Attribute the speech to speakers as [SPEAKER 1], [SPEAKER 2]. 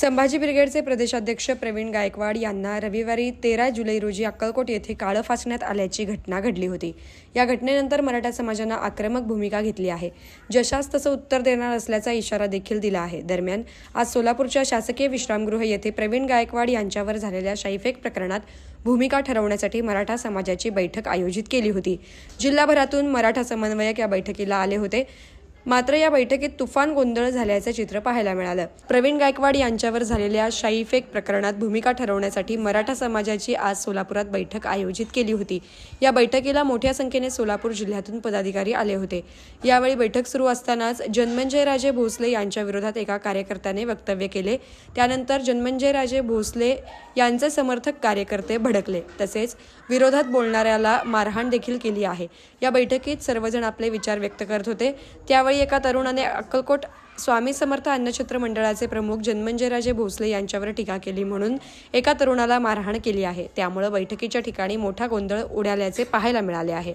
[SPEAKER 1] संभाजी ब्रिगेडचे प्रदेशाध्यक्ष प्रवीण गायकवाड यांना रविवारी तेरा जुलै रोजी अक्कलकोट येथे काळं फासण्यात आल्याची घटना घडली होती. या घटनेनंतर मराठा समाजानं आक्रमक भूमिका घेतली आहे. जशास तसं उत्तर देणार असल्याचा इशारा देखील दिला आहे. दरम्यान आज सोलापूरच्या शासकीय विश्रामगृह येथे प्रवीण गायकवाड यांच्यावर झालेल्या शाईफेक प्रकरणात भूमिका ठरवण्यासाठी मराठा समाजाची बैठक आयोजित केली होती. जिल्हाभरातून मराठा समन्वयक या बैठकीला आले होते. मात्र या बैठकीत तुफान गोंधळ झाल्याचं चित्र पाहायला मिळालं. प्रवीण गायकवाड यांच्यावर झालेल्या शाईफेक प्रकरणात भूमिका ठरवण्यासाठी मराठा समाजाची आज सोलापुरात बैठक आयोजित केली होती. या बैठकीला मोठ्या संख्येने सोलापूर जिल्ह्यातून पदाधिकारी आले होते. यावेळी बैठक सुरू असतानाच जन्मंजयराजे भोसले यांच्या विरोधात एका कार्यकर्त्याने वक्तव्य केले. त्यानंतर जन्मंजयराजे भोसले यांचे समर्थक कार्यकर्ते भडकले. तसेच विरोधात बोलणाऱ्याला मारहाण देखील केली आहे. या बैठकीत सर्वजण आपले विचार व्यक्त करत होते. त्यावेळी एका तरुणाने अक्कलकोट स्वामी समर्थ अन्नछत्र मंडळाचे प्रमुख जन्मंजयराजे भोसले यांच्यावर टीका केली म्हणून एका तरुणाला मारहाण केली आहे. त्यामुळे बैठकीच्या ठिकाणी मोठा गोंधळ उडाल्याचे पाहायला मिळाले आहे.